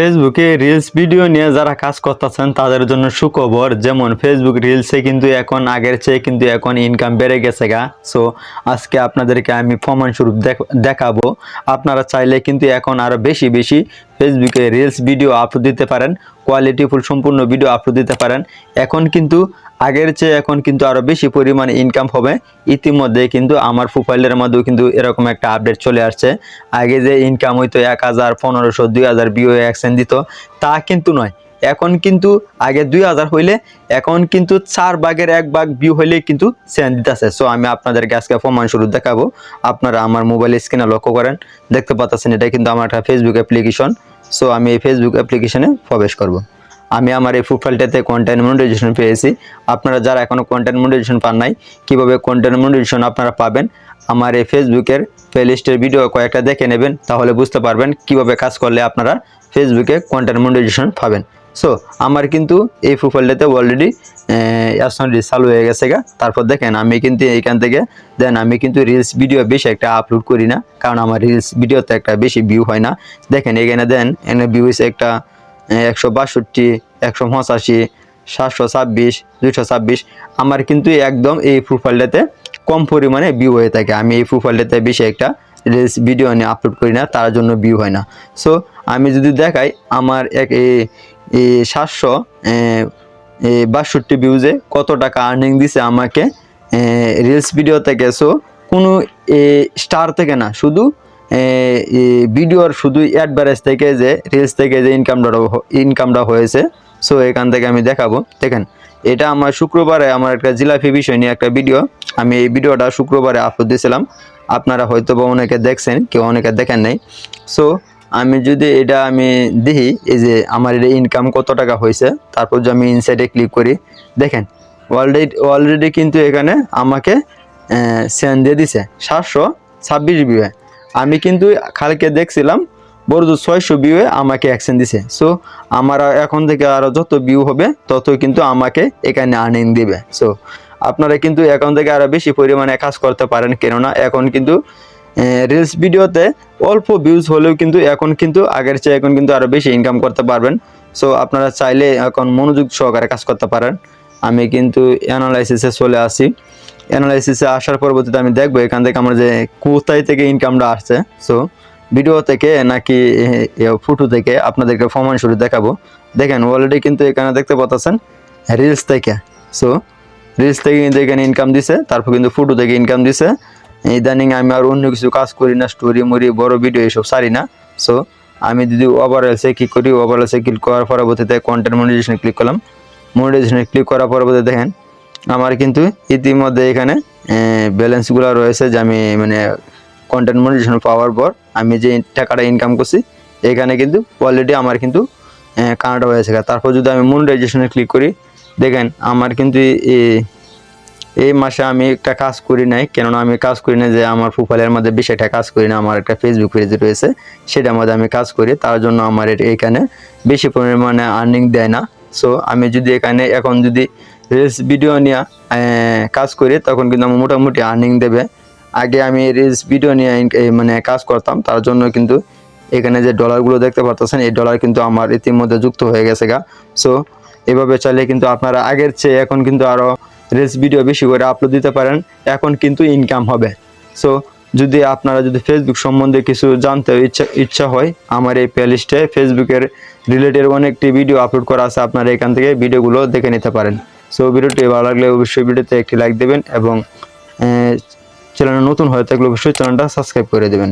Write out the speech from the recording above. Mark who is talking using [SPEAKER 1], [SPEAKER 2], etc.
[SPEAKER 1] ফেসবুকে reels video নিয়ে যারা কাজ করতেছেন, তাদের জন্য সুখবর, যেমন ফেসবুক রিলসে কিন্তু এখন আগের চেয়ে কিন্তু এখন ইনকাম বেড়ে গেছে গা। সো আজকে আপনাদেরকে আমি প্রমাণস্বরূপ দেখ- দেখাবো। আপনারা চাইলে কিন্তু এখন আরও বেশি বেশি ফেসবুকে রিলস ভিডিও আপলোড দিতে পারেন কোয়ালিটিফুল সম্পূর্ণ ভিডিও আপলোড দিতে পারেন। এখন কিন্তু, আগের চেয়ে এখন কিন্তু আরও বেশি পরিমাণে ইনকাম হবে। ইতিমধ্যে কিন্তু আমার প্রোফাইলের মধ্যেও কিন্তু এরকম একটা আপডেট চলে আসছে। আগে যে ইনকাম হইতো এক হাজার পনেরোশো, দুই হাজার বিও অ্যাকশন দিত, তা কিন্তু নয়। এখন কিন্তু আগে দুই হাজার হইলে, এখন কিন্তু চার ভাগের এক বাঘ ভিউ হইলে কিন্তু সেন্ড দিতেছে। সো আমি আপনাদেরকে আজকে প্রমাণ শুরু দেখাবো। আপনারা আমার মোবাইল স্ক্রিনে লক্ষ্য করেন, দেখতে পাচ্ছেন এটা কিন্তু আমার একটা ফেসবুক অ্যাপ্লিকেশন সো আমি এই ফেসবুক অ্যাপ্লিকেশনে প্রবেশ করব। আমি আমার এই প্রোফাইলটাতে কন্টেন্ট মনিটাইজেশন পেয়েছি। আপনারা যারা এখনও কন্টেন্ট মনিটাইজেশন পান নাই, কীভাবে কন্টেন্ট মনিটাইজেশন আপনারা পাবেন, আমার এই ফেসবুকের প্লেলিস্টের ভিডিও কয়েকটা দেখে নেবেন, তাহলে বুঝতে পারবেন কীভাবে কাজ করলে আপনারা ফেসবুকে কন্টেন্ট মনিটাইজেশন পাবেন। সো আমার কিন্তু এই প্রোফাইলটাতে অলরেডি অ্যাপসনটি চালু হয়ে গেছে গা। তারপর দেখেন, আমি কিন্তু এইখান থেকে, দেন আমি কিন্তু রিলস ভিডিও বেশি একটা আপলোড করি না, কারণ আমার রিলস ভিডিওতে একটা বেশি ভিউ হয় না। দেখেন, এখানে দেন, এখানে ভিউ হয়েছে একটা একশো বাষট্টি, একশো পঁচাশি, সাতশো ছাব্বিশ দুশো ছাব্বিশ। আমার কিন্তু একদম এই প্রোফাইলটাতে কম পরিমাণে ভিউ হয়ে থাকে। আমি এই প্রোফাইলটাতে বেশি একটা রিলস ভিডিও নিয়ে আপলোড করি না, তার জন্য ভিউ হয় না। সো আমি যদি দেখাই আমার এক সাতশো বাষট্টি ভিউজে কত টাকা আর্নিং দিছে আমাকে রিলস ভিডিও থেকে। সো কোনো স্টার থেকে না, শুধু ভিডিওর শুধু অ্যাডভারেজ থেকে যে রিলস থেকে যে ইনকামটা ইনকামটা হয়েছে। সো এখান থেকে আমি দেখাবো। দেখেন, এটা আমার শুক্রবারে আমার একটা জিলাপি বিষয় নিয়ে একটা ভিডিও আমি এই ভিডিওটা শুক্রবারে আপলোড দিয়েছিলাম। আপনারা হয়তো বা অনেকে দেখছেন, কেউ অনেকে দেখেন নাই। সো আমি যদি এটা আমি দেখি এই যে আমার এটা ইনকাম কত টাকা হয়েছে, তারপর যদি আমি ইনসাইডে ক্লিক করি, দেখেন অলরেডি অলরেডি কিন্তু এখানে আমাকে সেন দিয়ে দিছে সাতশো ছাব্বিশ বিয়ে। আমি কিন্তু খালকে দেখছিলাম বড় ছয়শো ভিউয়ে আমাকে অ্যাকশন দিছে। সো আমার এখন থেকে আরও যত ভিউ হবে তত কিন্তু আমাকে এখানে আর্নিং দিবে। সো আপনারা কিন্তু এখন থেকে আরও বেশি পরিমাণে কাজ করতে পারেন, কেননা এখন কিন্তু রিলস ভিডিওতে অল্প ভিউজ হলেও কিন্তু এখন কিন্তু আগের চেয়ে এখন কিন্তু আরও বেশি ইনকাম করতে পারবেন। সো আপনারা চাইলে এখন মনোযোগ সহকারে কাজ করতে পারেন। আমি কিন্তু অ্যানালাইসিসে চলে আসি। অ্যানালাইসিসে আসার পরবর্তীতে আমি দেখব এখান থেকে আমার যে কোথায় থেকে ইনকামটা আসছে। সো ভিডিও থেকে নাকি ফটো থেকে আপনাদেরকে প্রমাণ শুরু দেখাবো। দেখেন অলরেডি কিন্তু এখানে দেখতে পাচ্ছেন রিলস থেকে। সো রিলস থেকে কিন্তু এখানে ইনকাম দিছে, তারপর কিন্তু ফটো থেকে ইনকাম দিছে। ইদানিং আমি আর অন্য কিছু কাজ করি না স্টোরি মুরি বড় ভিডিও এইসব সারি না। সো আমি যদি ওভারঅলসে ক্লিক করি ওভারঅলসে ক্লিক করার পরবর্তীতে কন্টেন্ট মনিটাইজেশনে ক্লিক করলাম। মনিটাইজেশনে ক্লিক করার পরবর্তীতে দেখেন, আমার কিন্তু ইতিমধ্যে এখানে ব্যালেন্সগুলো রয়েছে যে আমি মানে কন্টেন্ট মনিটাইজেশন পাওয়ার পর আমি যে টাকাটা ইনকাম করছি, এখানে কিন্তু অলরেডি আমার কিন্তু কানাডা হয়েছে। তারপর যদি আমি মনিটাইজেশনে ক্লিক করি দেখেন, আমার কিন্তু এই- মাসে আমি একটা কাজ করি নাই, কেননা আমি কাজ করি না যে আমার প্রোফাইলের মধ্যে একটা কাজ করি না, আমার একটা ফেসবুক পেজ রয়েছে, সেটার মধ্যে আমি কাজ করি, তার জন্য আমার এখানে বেশি পরিমাণে আর্নিং দেয় না। সো আমি যদি এখানে এখন যদি রিলস ভিডিও নিয়ে কাজ করি, তখন কিন্তু আমার মোটামুটি আর্নিং দেবে। আগে আমি রিলস ভিডিও নিয়ে মানে কাজ করতাম, তার জন্য কিন্তু এখানে যে ডলারগুলো দেখতে পারতেছেন, এই ডলার কিন্তু আমার ইতিমধ্যে যুক্ত হয়ে গেছে গা। সো এভাবে চাইলে কিন্তু আপনারা আগের চেয়ে এখন কিন্তু আরও রিলস ভিডিও বেশি করে আপলোড দিতে পারেন। এখন কিন্তু ইনকাম হবে। সো যদি আপনারা যদি ফেসবুক সম্বন্ধে কিছু জানতে ইচ্ছা ইচ্ছা হয়, আমার এই প্লেলিস্টে ফেসবুকের রিলেটেড অনেকটি ভিডিও আপলোড করা আছে, আপনারা এখান থেকে ভিডিওগুলো দেখে নিতে পারেন। সো ভিডিওটি ভালো লাগলে অবশ্যই ভিডিওতে একটি লাইক দেবেন এবং চ্যানেল নতুন হয়ে থাকলে অবশ্যই চ্যানেলটা সাবস্ক্রাইব করে দেবেন।